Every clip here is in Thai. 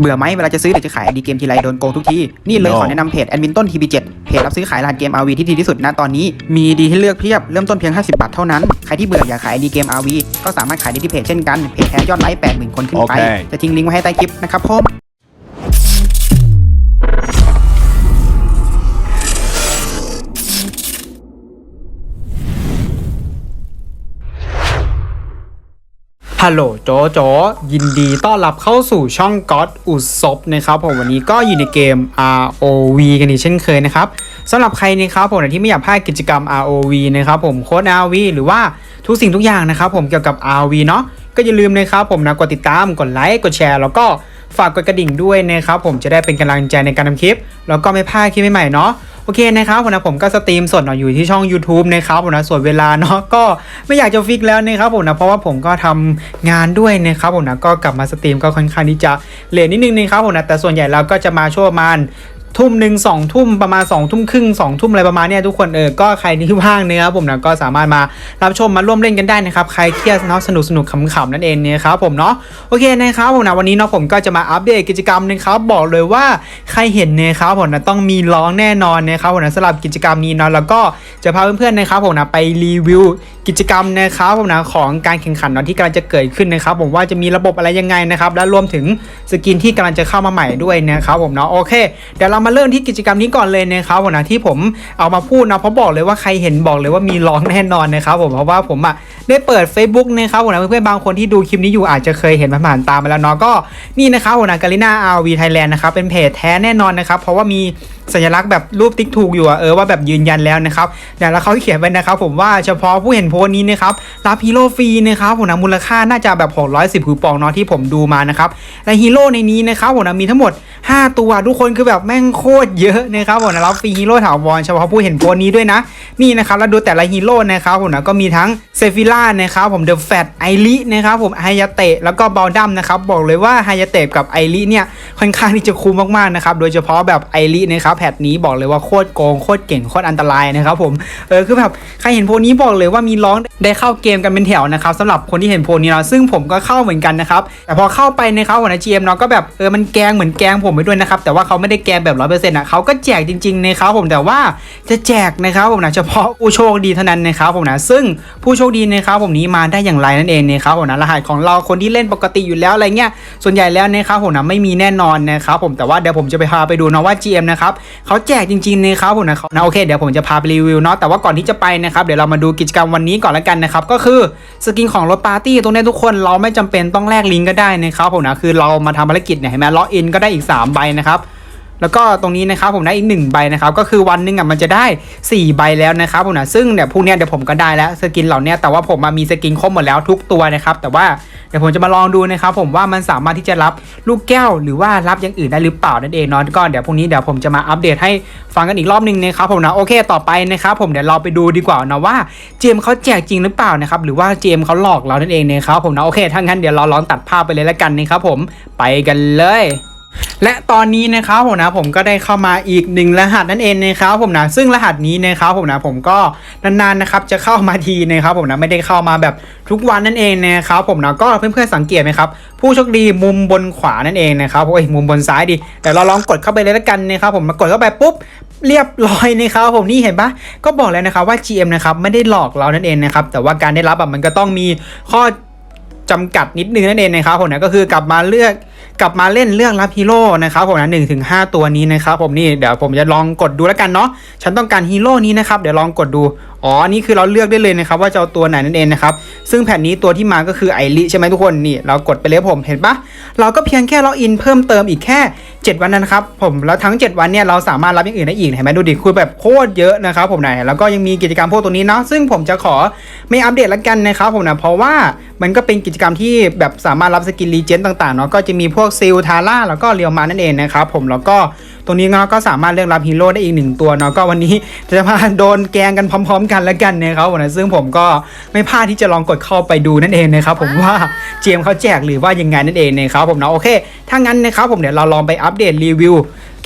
เบื่อไหมเวลาจะซื้อหรือจะขายไอดีเกมทีไรโดนโกงทุกที นี่เลย No ขอแนะนำเพจแอดมินต้น TB7 เพจรับซื้อขายรหัสเกม RV ที่ดีที่สุดณตอนนี้ มีดีให้เลือกเพียบ เริ่มต้นเพียง 50 บาทเท่านั้น ใครที่เบื่ออยากขายไอดีเกม RV ก็สามารถขายได้ที่เพจเช่นกัน เพจแท้ยอดไลค์ 80,000 คนขึ้นไปโอเคจะทิ้งลิงก์ไว้ให้ใต้คลิปนะครับผม ฮัลโหลโจโจยินดีต้อนรับเข้าสู่ช่องก็อดอุศบนะครับผมวันนี้ก็อยู่ในเกม ROV กันอีกเช่นเคยนะครับสำหรับใครนะครับผมที่ไม่อยากพลาดกิจกรรม ROV นะครับผมโค้ด ROV หรือว่าทุกสิ่งทุกอย่างนะครับผมเกี่ยวกับ ROV เนาะก็อย่าลืมนะครับผมนะกดติดตามกดไลค์กดแชร์แล้วก็ฝากกดกระดิ่งด้วยนะครับผมจะได้เป็นกำลังใจในการทำคลิป แล้วก็ไม่พลาดคลิปใหม่ๆเนาะ โอเคนะครับผมนะผมก็สตรีมสดเนาะอยู่ที่ช่อง YouTube นะครับผมนะส่วนเวลาเนาะก็ไม่อยากจะฟิกแล้วนะครับผมนะเพราะว่าผมก็ทำงานด้วยนะครับผมนะก็กลับมาสตรีมก็ค่อนข้างที่จะเลทนิดนึงนะครับผมนะแต่ส่วนใหญ่เราก็จะมาช่วงประมาณ ทุ่มหนึ่งสองทุ่มประมาณ2องทุ่มครึ่งสองทุ่มอะไรประมาณเนี้ยทุกคนเออก็ใครที่ว่างเนะครับผมนะก็สามารถมารับชมมาร่วมเล่นกันได้นะครับใครเครียดเนาะสนุกสนุกขำๆนั่นเองเนี่ยครับผมเนาะโอเคนะครับผมนะวันนี้เนาะผมก็จะมาอัปเดตกิจกรรมนึงครับบอกเลยว่าใครเห็นเนี่ยครับผมนะต้องมีร้องแน่นอนนะครับผมนะสำหรับกิจกรรมนี้เนาะแล้วก็จะพาเพื่อนๆนะครับผมนะไปรีวิวกิจกรรมนะครับผมนะของการแข่งขันเนาะที่กำลังจะเกิดขึ้นนะครับผมว่าจะมีระบบอะไรยังไงนะครับและรวมถึงสกินที่กำลังจะเข้ามาใหม่ด้วยนะครับผมเนาะโอเคเดี๋ยวเรามาเริ่มที่กิจกรรมนี้ก่อนเลยนะครับผมนะที่ผมเอามาพูดนะเพราะบอกเลยว่าใครเห็นบอกเลยว่ามีร้องแน่นอนนะครับผมเพราะว่าผมอะได้เปิด Facebook นะครับผมนะเพื่อนๆบางคนที่ดูคลิปนี้อยู่อาจจะเคยเห็นผ่านตามมาแล้วเนาะก็นี่นะครับผมนะกาลิน่าอาร์วีไทยแลนด์นะครับเป็นเพจแท้แน่นอนนะครับเพราะว่ามีสัญลักษณ์แบบรูปติ๊กถูกอยู่อะเออว่าแบบยืนยันแล้วนะครับเนี่ยแล้วเขาเขียนไว้นะครับผมว่าเฉพาะผู้เห็นโพสต์นี้นะครับรับฮีโร่ฟรีนะครับผมนะมูลค่าน่าจะแบบ 610คูปองเนาะที่ผมดูมานะครับและฮีโร่ในนี้นะครับผมนะมีทั้งหมด 5 ตัวทุกคนคือแบบแม่งโคตรเยอะนะครับผมนะรับฟรีฮีโร่ถาวรเฉพาะผู้เห็นโพสต์นี้ด้วยนะนี่นะครับแล้วดูแต่ละฮีโร่นะครับผมนะก็มีทั้งเซฟิล่านะครับผมเดอะแฟตไอรินะครับผมไฮยาเตะแล้วก็บอลดัมนะครับบอกเลยว่าไฮยาเตะกับไอริเนี่ยค่อนข้างที่จะคุ้มมากๆนะครับโดยเฉพาะแบบไอรินะครับแพทนี้บอกเลยว่าโคตรโกงโคตรเก่งโคตรอันตรายนะครับผมเออคือแบบใครเห็นโพนี้บอกเลยว่ามีร้องได้เข้าเกมกันเป็นแถวนะครับสำหรับคนที่เห็นโพนี้เนาะซึ่งผมก็เข้าเหมือนกันนะครับแต่พอเข้าไปนะครับหัวหน้า GM เอ็มเนาะก็แบบเออมันแกงเหมือนแกงผมไปด้วยนะครับแต่ว่าเขาไม่ได้แกงแบบร้อยเปอร์เซ็นต์ะเขาก็แจกจริงๆนะครับผมแต่ว่าจะแจกนะครับผมนะเฉพาะผู้โชคดีเท่านั้นนะครับผมนะซึ่งผู้โชคดีนะครับผมนี้มาได้อย่างไรนั่นเองนะครับผมนะรหัสของเราคนที่เล่นปกติอยู่แล้วอะไรเงี้ยส่วนใหญ่แล้วนะครับผมนะไม่มีแน่นอนนะครับผมแต่ว่าเดี๋ยวผมจะไปพาไปดูนะว่า GM นะครับเขาแจกจริงๆนะครับผมนะเขานะโอเคเดี๋ยวผมจะพาไปรีวิวเนาะแต่ว่าก่อนที่จะไปนะครับเดี๋ยวเรามาดูกิจกรรมวันนี้ก่อนละกันนะครับก็คือสกินของรถปาร์ตี้ตรงนี้ทุกคนเราไม่จำเป็นต้องแลกลิงก์ก็ได้นะครับผมนะคือเรามาทำภารกิจเนี่ยเห็นไหมล็อกอินก็ได้อีก 3 ใบนะครับ แล้วก็ตรงนี้นะครับผมได้อีก1ใบนะครับก็คือวันหนึงอะมันจะได้ 4 ใบแล้วนะครับผมนะซึ่งเนี่ยพวกเนี้ยเดี๋ยวผมก็ได้แล้วสกินเหล่านี้แต่ว่าผมมามีสกินครบหมดแล้วทุกตัวนะครับแต่ว่าเดี๋ยวผมจะมาลองดูนะครับผมว่ามันสามารถที่จะรับลูกแก้ว หรือว่ารับอย่างอื่นได้หรือเปล่านั่นเองเนาะก็เดี๋ยวพรุ่งนี้เดี๋ยวผมจะมาอัปเดตให้ฟังกันอีกรอบหนึ่งนะครับผมนะโอเคต่อไปนะครับผมเดี๋ยวเราไปดูดีกว่านะว่าเจมเขาแจกจริงหรือเปล่านะครับหรือว่าเจมเขาหลอกเรานั่นเองนะครับผมนะโอเคถ้างั้นเดี๋ยวเราลองตัดภาพไปเลยแล้วกันนะครับผมไปกันเลย และตอนนี้นะครับผมนะผมก็ได้เข้ามาอีกหนึ่งรหัสนั่นเองนะครับผมนะซึ่งรหัสนี้นะครับผมนะผมก็นานๆนะครับจะเข้ามาทีนะครับผมนะไม่ได้เข้ามาแบบทุกวันนั่นเองนะครับผมนะก็เพื่อนๆสังเกตไหมครับผู้โชคดีมุมบนขวานั่นเองนะครับโอ้ยมุมบนซ้ายดิแต่เราลองกดเข้าไปเลยล้วกันนะครับผมมากดเข้าไปปุ๊บเรียบร้อยนะครับผมนี่เห็นปะก็บอกแล้วนะครับว่า GM นะครับไม่ได้หลอกเรานั่นเองนะครับแต่ว่าการได้รับอะมันก็ต้องมีข้อจำกัดนิดนึงนั่นเองนะครับผมนะก็คือกลับมาเลือก กลับมาเล่นเรื่องรับฮีโร่นะครับผมนะหนึ่งถึงห้าตัวนี้นะครับผมนี่เดี๋ยวผมจะลองกดดูแล้วกันเนาะฉันต้องการฮีโร่นี้นะครับเดี๋ยวลองกดดู อ๋ออันนี่คือเราเลือกได้เลยนะครับว่าจะเอาตัวไหนนั่นเองนะครับซึ่งแผ่นนี้ตัวที่มาก็คือไอริใช่ไหมทุกคนนี่เรากดไปเลยผมเห็นปะเราก็เพียงแค่ล็อกอินเพิ่มเติมอีกแค่ 7 วันนั้นครับผมแล้วทั้ง 7 วันเนี่ยเราสามารถรับอย่างอื่นได้อีกเห็นไหมดูดิคุยแบบโคตรเยอะนะครับผมไหนแล้วก็ยังมีกิจกรรมพวกตัวนี้เนาะซึ่งผมจะขอไม่อัปเดตแล้วกันนะครับผมนะเพราะว่ามันก็เป็นกิจกรรมที่แบบสามารถรับสกินรีเจนต่างๆเนาะก็จะมีพวกซิลทาร่าแล้วก็เรียวมานั่นเองนะครับผมแล้วก็ ตรงนี้เนาะก็สามารถเลือกรับฮีโร่ได้อีกหนึ่งตัวเนาะก็วันนี้จะมาโดนแกงกันพร้อม ๆ กันแล้วกันนะครับผมนะซึ่งผมก็ไม่พลาดที่จะลองกดเข้าไปดูนั่นเองนะครับผมว่าเจมเขาแจกหรือว่ายังไงนั่นเองนะครับผมเนาะโอเคถ้างั้นนะครับผมเดี๋ยวเราลองไปอัปเดตรีวิว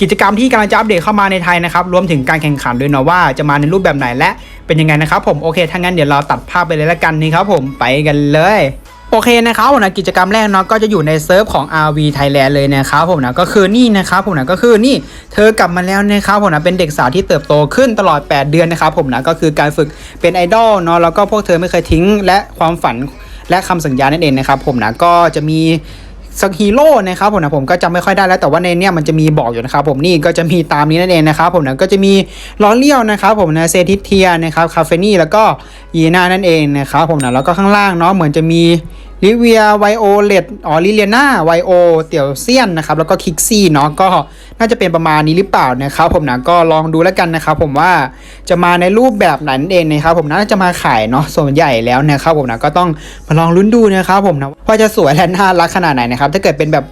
กิจกรรมที่กำลังจะอัปเดตเข้ามาในไทยนะครับรวมถึงการแข่งขันด้วยเนาะว่าจะมาในรูปแบบไหนและเป็นยังไงนะครับผมโอเคถ้างั้นเดี๋ยวเราตัดภาพไปเลยละกันนี่ครับผมไปกันเลย โอเคนะครับผมนะกิจกรรมแรกเนาะก็จะอยู่ในเซิร์ฟของ RV Thailand เลยนะครับผมนะก็คือนี่นะครับผมนะก็คือนี่เธอกลับมาแล้วนะครับผมนะเป็นเด็กสาวที่เติบโตขึ้นตลอด 8 เดือนนะครับผมนะก็คือการฝึกเป็นไอดอลเนาะแล้วก็พวกเธอไม่เคยทิ้งและความฝันและคำสัญญานั่นเองนะครับผมนะก็จะมี สักฮีโร่นะครับผมนะผมก็จำไม่ค่อยได้แล้วแต่ว่าในเนี้ยมันจะมีบอกอยู่นะครับผมนี่ก็จะมีตามนี้นั่นเองนะครับผมนะก็จะมีล้อเลี้ยวนะครับผมนะเซทิเทียนะครับคาเฟนี่แล้วก็ยีน่านั่นเองนะครับผมนะแล้วก็ข้างล่างเนาะเหมือนจะมี ลิเวียไวโอเลตอ๋อลิเลียนาไวโอเตี่ยวเซียนนะครับแล้วก็คิกซี่เนาะก็น่าจะเป็นประมาณนี้หรือเปล่านะครับผมนะก็ลองดูแล้วกันนะครับผมว่าจะมาในรูปแบบไหนเองนะครับผมน่าจะมาขายเนาะส่วนใหญ่แล้วนะครับผมนะก็ต้องมาลองลุ้นดูนะครับผมนะว่าจะสวยและน่ารักขนาดไหนนะครับถ้าเกิดเป็นแบบ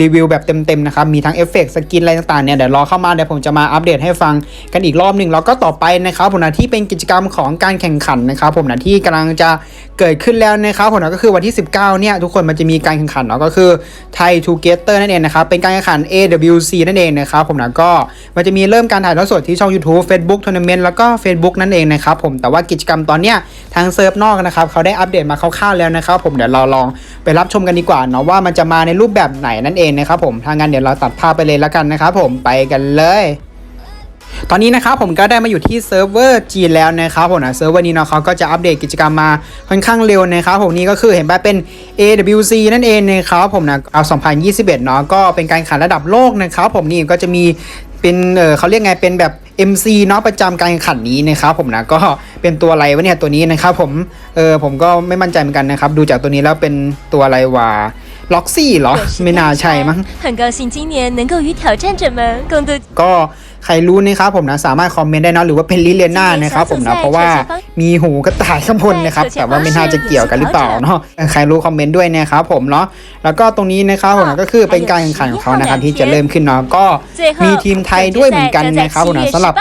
รีวิวแบบเต็มๆนะครับมีทั้งเอฟเฟกต์สกินอะไรต่างๆเนี่ยเดี๋ยวรอเข้ามาเดี๋ยวผมจะมาอัปเดตให้ฟังกันอีกรอบหนึ่งแล้วก็ต่อไปนะครับผมนะที่เป็นกิจกรรมของการแข่งขันนะครับผมนะที่กำลังจะเกิดขึ้นแล้วนะครับผมนะก็คือวันที่9เนี่ยทุกคนมันจะมีการแข่งขันเนาะก็คือไทยทูเกเตอร์นั่นเองนะครับเป็นการแข่งขัน AWC นั่นเองนะครับผมนะก็มันจะมีเริ่มการถ่ายทอดสดที่ช่อง YouTube Facebook Tournament แล้วก็ Facebook นั่นเองนะครับผมแต่ว่ากิจกรรมตอนเนี้ยทางเซิร์ฟนอกนะครับเขาได้อัปเดตมาคร่าวๆแล้วนะครับผมเดี๋ยวเราลองไปรับชมกันดีกว่าเนาะว่ามันจะมาในรูปแบบไหนนั่นเองนะครับผมทางงานเดี๋ยวเราตัดภาพไปเลยแล้วกันนะครับผมไปกันเลย ตอนนี้นะครับผมก็ได้มาอยู่ที่เซิร์ฟเวอร์จีนแล้วนะครับผมนะเซิร์ฟเวอร์นี้เนาะเขาก็จะอัปเดตกิจกรรมมาค่อนข้างเร็วนะครับผมนี่ก็คือเห็นว่าเป็น AWC นั่นเองนะครับผมนะเอา 2021 เนาะก็เป็นการแข่งขันระดับโลกนะครับผมนี่ก็จะมีเป็นเออเขาเรียกไงเป็นแบบ MC เนาะประจำการแข่งขันนี้นะครับผมนะก็เป็นตัวอะไรวะเนี่ยตัวนี้นะครับผมเออผมก็ไม่มั่นใจเหมือนกันนะครับดูจากตัวนี้แล้วเป็นตัวอะไรวะล็อกซี่เหรอไม่น่าใช่มั้งก็ ใครรู้นะครับผมนะสามารถคอมเมนต์ได้นะหรือว่าเป็นลิเลียน่านะครับผมนะเพราะว่ามีหูกระต่ายข้างบนนะครับแต่ว่าไม่น่าจะเกี่ยวกันหรือเปล่าเนาะใครรู้คอมเมนต์ด้วยนะครับผมเนาะแล้วก็ตรงนี้นะครับผมก็คือเป็นการแข่งขันของเขานะครับที่จะเริ่มขึ้นเนาะก็มีทีมไทยด้วยเหมือนกันนะครับผมนะสำหรับ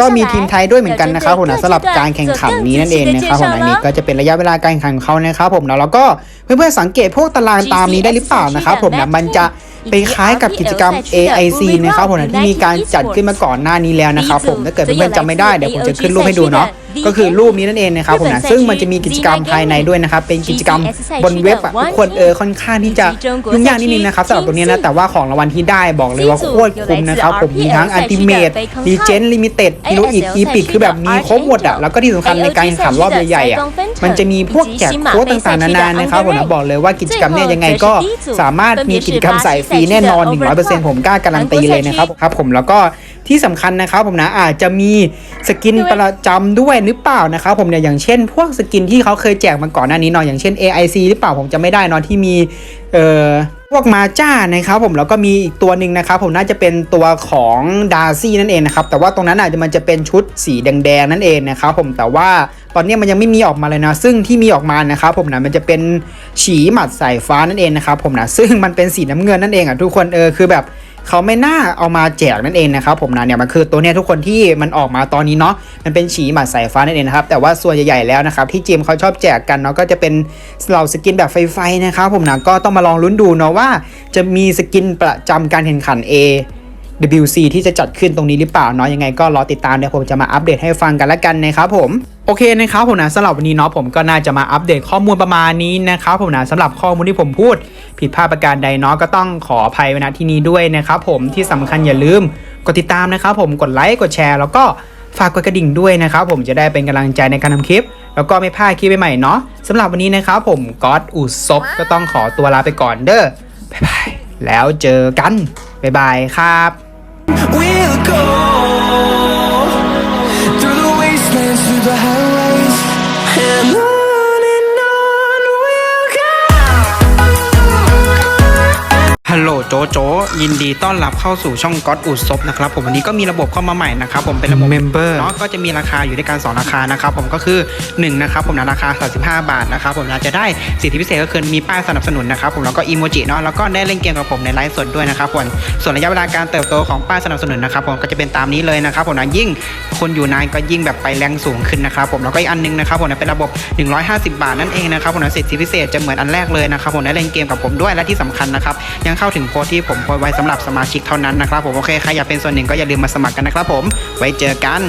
ก็มีทีมไทยด้วยเหมือนกันนะครับผมนะสำหรับการแข่งขันนี้นั่นเองนะครับผมอันนี้ก็จะเป็นระยะเวลาการแข่งขันของเขานะครับผมนะแล้วก็เพื่อนๆสังเกตพวกตารางตามนี้ได้หรือเปล่านะครับผมนะมันจะ ไปคล้ายกับกิจกรรม AIC นะครับผมนะที่มีการจัดขึ้นมาก่อนหน้านี้แล้วนะครับผมถ้าเกิดเพื่อนๆจำไม่ได้เดี๋ยวผมจะขึ้นรูปให้ดูเนาะ ก็คือรูปนี้นั่นเองนะครับผมนะซึ่งมันจะมีกิจกรรมภายในด้วยนะครับเป็นกิจกรรมบนเว็บอะทุกคนเออค่อนข้างที่จะยุ่งยากนิดนึงนะครับสำหรับตัวนี้นะแต่ว่าของรางวัลที่ได้บอกเลยว่าโคตรคุ้มนะครับผมมีทั้งอันติเมตดีเจนลิมิเต็ดฮิโรอีกอีพิกคือแบบมีครบหมดอะแล้วก็ที่สำคัญในการแข่งขันรอบใหญ่ๆอะมันจะมีพวกแจกโค้ดต่างๆนานานะครับผมนะบอกเลยว่ากิจกรรมเนี่ยยังไงก็สามารถมีกิจกรรมใส่ฟรีแน่นอน 100%ผมกล้าการันตีเลยนะครับครับผมแล้วก็ ที่สำคัญนะครับผมนะอาจจะมีสกินประจำด้วยหรือเปล่านะครับผมเนี่ยอย่างเช่น พวกสกินที่เขาเคยแจกมาก่อนหน้านี้เนาะอย่างเช่น AIC หรือเปล่าผมจะไม่ได้เนาะที่มีเอ่อพวกมาจ้านะครับผมแล้วก็มีอีกตัวหนึ่งนะครับผมน่าจะเป็นตัวของดาร์ซี่นั่นเองนะครับแต่ว่าตรงนั้นอาจจะมันจะเป็นชุดสีแดงๆนั่นเองนะครับผมแต่ว่าตอนนี้มันยังไม่มีออกมาเลยนะ ซึ่งที่มีออกมานะครับผมนะมันจะเป็นฉีหมัดสายฟ้านั่นเองนะครับผมนะซึ่งมันเป็นสีน้ำเงินนั่นเองอะทุกคนเออคือแบบ เขาไม่น่าเอามาแจกนั่นเองนะครับผมนะเนี่ยมันคือตัวเนี้ยทุกคนที่มันออกมาตอนนี้เนาะมันเป็นฉีหมัดสายฟ้านั่นเองนะครับแต่ว่าส่วนใหญ่ๆแล้วนะครับที่จิมเขาชอบแจกกันเนาะก็จะเป็นเหล่าสกินแบบไฟๆนะครับผมนะก็ต้องมาลองลุ้นดูเนาะว่า จะมีสกินประจำการแข่งขัน A WC ที่จะจัดขึ้นตรงนี้หรือเปล่าเนาะยังไงก็รอติดตามเดี๋ยวผมจะมาอัปเดตให้ฟังกันละกันนะครับผมโอเคนะครับผมนะสำหรับวันนี้เนาะผมก็น่าจะมาอัปเดตข้อมูลประมาณนี้นะครับผมนะสำหรับข้อมูลที่ผมพูด ผิดพลาดประการใดเนาะก็ต้องขออภัยไว้ณที่นี้ด้วยนะครับผมที่สำคัญอย่าลืมกดติดตามนะครับผมกดไลค์กดแชร์ แล้วก็ฝากกดกระดิ่งด้วยนะครับผมจะได้เป็นกำลังใจในการทำคลิป แล้วก็ไม่พลาดคลิปใหม่ๆเนาะสำหรับวันนี้นะครับผมก๊อตอุศบก็ต้องขอตัวลาไปก่อนเด้อบ๊ายบายแล้วเจอกันบ๊ายบายครับ We'll go. โหลโจโจยินดีต้อนรับเข้าสู่ช่องก๊อตอุดซบนะครับผมวันนี้ก็มีระบบเข้ามาใหม่นะครับผมเป็นระบบ Member เนาะก็จะมีราคาอยู่ด้วยกัน2ราคานะครับผมก็คือ1นะครับผมนะราคา 35 บาทนะครับผมนะจะได้สิทธิพิเศษก็คือมีป้ายสนับสนุนนะครับผมแล้วก็อีโมจิเนาะแล้วก็ได้เล่นเกมกับผมในไลฟ์สดด้วยนะครับผมส่วนระยะเวลาการเติบโตของป้ายสนับสนุนนะครับผมก็จะเป็นตามนี้เลยนะครับผมนะยิ่งคนอยู่นานก็ยิ่งแบบไปแรงสูงขึ้นนะครับผมแล้วก็อีกอันนึงนะครับผมนะเป็นระบบ 150 บาทนั่นเองนะครับผมนะสิทธิพิเศษจะเหมือนอันแรกเลยนะครับผมได้เล่นเกมกับผมด้วยและที่สำคัญนะครับยังเข้าถึงโค้ดที่ผมโพสไว้สำหรับสมาชิกเท่านั้นนะครับผมโอเคใครอยากเป็นส่วนหนึ่งก็อย่าลืมมาสมัครกันนะครับผมไว้เจอกัน